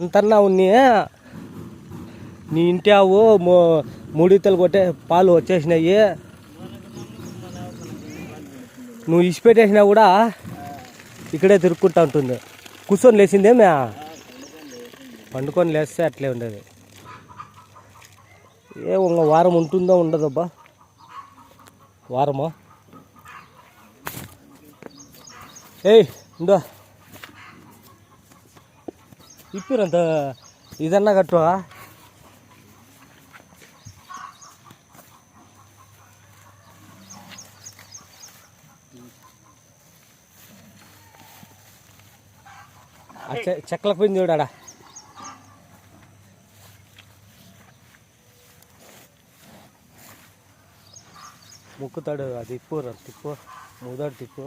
అంతన్నా ఉన్ని నీ ఇంటి ఆవు మూ మూడితలు కొట్టే పాలు వచ్చేసినాయి. నువ్వు ఇసిపెట్టేసినా కూడా ఇక్కడే తిరుక్కుంటా ఉంటుంది. కూర్చొని లేచిందే పండుకొని లేస్తే అట్లే ఉండేది. ఏ ఒక వారం ఉంటుందో ఉండదబ్బా. వారమా? ఏయ్ ఉందో ಇಪ್ಪಿರಂತ ಇದನ್ನ ಕಟ್ಟುವ చెక్కలకు పోయింది చూడాడా ముక్కుతాడు అది తిప్పు రా తిప్పు ముదాడు తిప్పు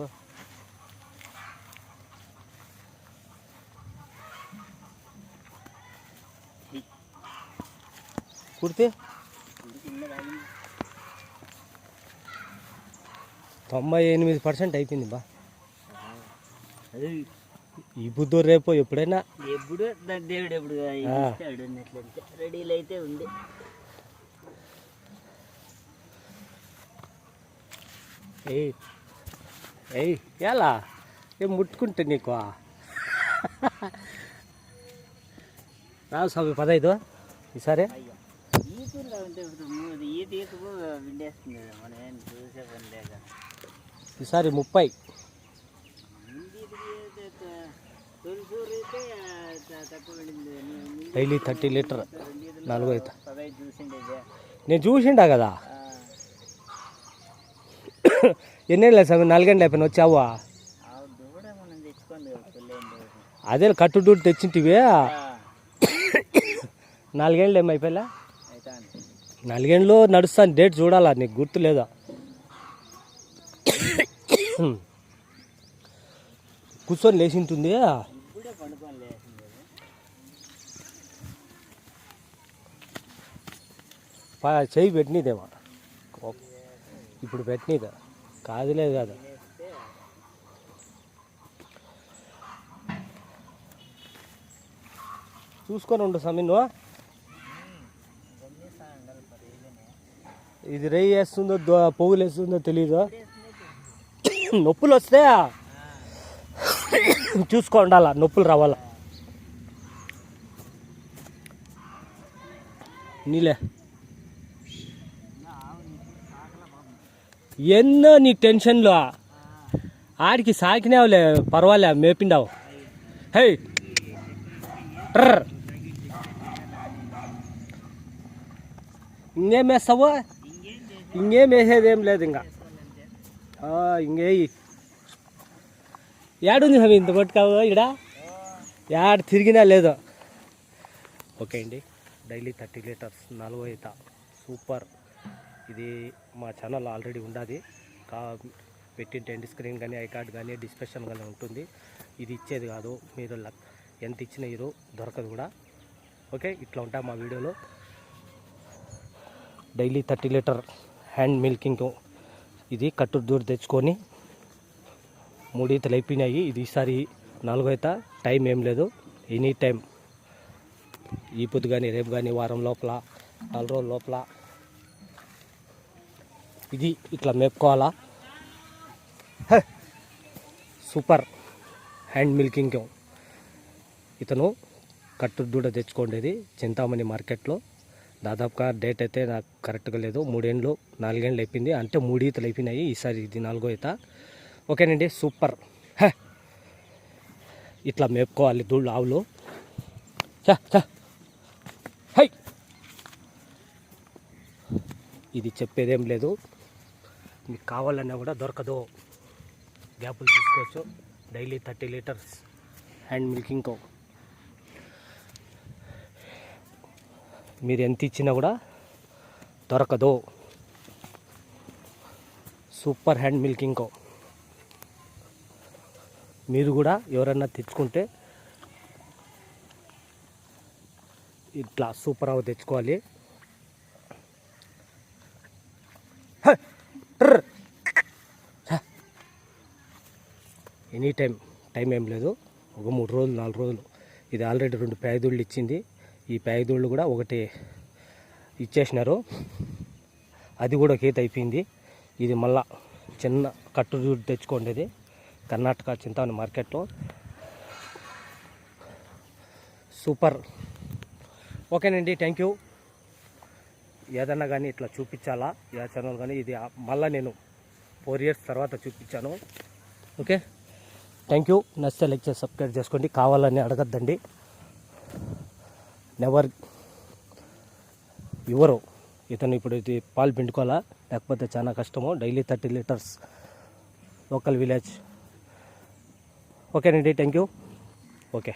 కుడితే? తొంభై ఎనిమిది పర్సెంట్ అయిపోయింది బా. అది ఈ బుద్ధు రేపు ఎప్పుడైనా? ఎప్పుడు? దేవుడు ఎప్పుడు రెడీలు అయితే ఉంది. ఏయ్ ఏయ్ ఎలా? ఏం ముట్టుకుంటే నీకు? రావు స్వామి పదైదు ఈసారి? అయ్యా ఈతులు ఉంటే ఇప్పుడు మూడు ఈత ఈతకు విండేస్తుంది కదా మనం ఏం చూసే పని లేక. ఈసారి ముప్పై. డైలీ థర్టీ లీటర్ నాలుగు అయితే నేను చూసిండా కదా? ఆ, ఎన్నేళ్ళు స్వామి? నాలుగేళ్ళు అయిపోయిన వచ్చావా? అదే కట్టు దూడు తెచ్చింటివి? నాలుగేళ్ళు ఏమైపోయా అయితే నడుస్తాను. డేట్ చూడాలా? నీకు గుర్తు లేదా? కూర్చొని లేచింటుంది. చెయ్యి పెట్టినదేమో ఇప్పుడు పెట్టినదా. కాదులేదు కదా. చూసుకొని ఉండు సమీ నువ్వు గమనిస్తా ఉండాలి పరిగెనే ఇది రెయ్యి వేస్తుందో దో- పొగులు వేస్తుందో తెలీదు? నొప్పులు వస్తే చూసుకో ఉండాలా నొప్పులు రావాలా. నీలే. ఎన్నో నీ టెన్షన్లో. ఆడికి సాకినావులే పర్వాలే మేపిండావు. హే ఇంకేం వేస్తావు ఇంకేం వేసేదేం లేదు ఇంకా. ఇంకే ఇంకేయి ఏడుంది అవి ఇంత పట్టుకావు ఇక్కడ యాడ్ తిరిగినా లేదు. ఓకే అండి. డైలీ థర్టీ లీటర్స్ నలభై సూపర్. ఇది మా ఛానల్ ఆల్రెడీ ఉన్నది కా పెట్టిన ఎండ్ స్క్రీన్ కానీ ఐ కార్డ్ కానీ డిస్క్రిప్షన్ కానీ ఉంటుంది. ఇది ఇచ్చేది కాదు. మీరు లక్- ఎంత ఇచ్చిన ఇరు దొరకదు కూడా. ఓకే ఇట్లా ఉంటాయి మా వీడియోలో daily thirty litre hand milking ఇది కట్టు దూరు తెచ్చుకొని మూడీతలు అయిపోయినాయి. ఇది ఈసారి నాలుగైత టైం ఏం లేదు. ఎనీ టైం ఈ పొద్దు కానీ రేపు కానీ వారం లోపల నాలుగు రోజుల లోపల ఇది ఇట్లా మేపుకోవాలా? సూపర్ హ్యాండ్ మిల్కింగ్ ఇతను కట్టు దూడ తెచ్చుకోండేది చింతామణి మార్కెట్లో. దాదాపుగా డేట్ అయితే నాకు కరెక్ట్గా లేదు. మూడేండ్లు నాలుగేండ్లు అయిపోయింది. అంటే మూడు ఈతలు అయిపోయినాయి ఈసారి ఇది నాలుగో ఈత. ఓకేనండి సూపర్. ఇట్లా మేపుకోవాలి దూళ్ళు ఆవులు. చ చ! హై! ఇది చెప్పేదేం లేదు. మీకు కావాలన్నా కూడా దొరకదు. గ్యాపులు తీసుకోవచ్చు. Daily thirty litres hand milking మీరు ఎంత ఇచ్చినా కూడా దొరకదు. సూపర్ హ్యాండ్ మిల్కింగ్ మీరు కూడా ఎవరన్నా తెచ్చుకుంటే ఇట్లా సూపర్ అవ తెచ్చుకోవాలి. ఎనీ టైం టైం ఏం లేదు. ఒక మూడు రోజులు నాలుగు రోజులు. ఇది ఆల్రెడీ రెండు పేదోళ్ళు ఇచ్చింది. ఈ పేదోళ్ళు కూడా ఒకటి ఇచ్చేసినారు. అది కూడా ఒక అయిపోయింది. ఇది మళ్ళా చిన్న కట్టు దూడ తెచ్చుకోండి కర్ణాటక చింతామణి మార్కెట్లో. సూపర్. ఓకేనండి థ్యాంక్ యూ. ఏదన్నా కానీ ఇట్లా చూపించాలా? ఏ ఛానల్ కానీ ఇది మళ్ళీ నేను ఫోర్ ఇయర్స్ తర్వాత చూపించాను. ఓకే? Thank you. నచ్చితే లైక్ చేసి సబ్స్క్రైబ్ చేసుకోండి. కావాలని అడగద్దండి. నెవర్ ఇవ్వరు ఇతను ఇప్పుడు ఇది పాలు పిండుకోవాలా? లేకపోతే చాలా కష్టము? Daily thirty litres local village. ఓకేనండి థ్యాంక్ యూ ఓకే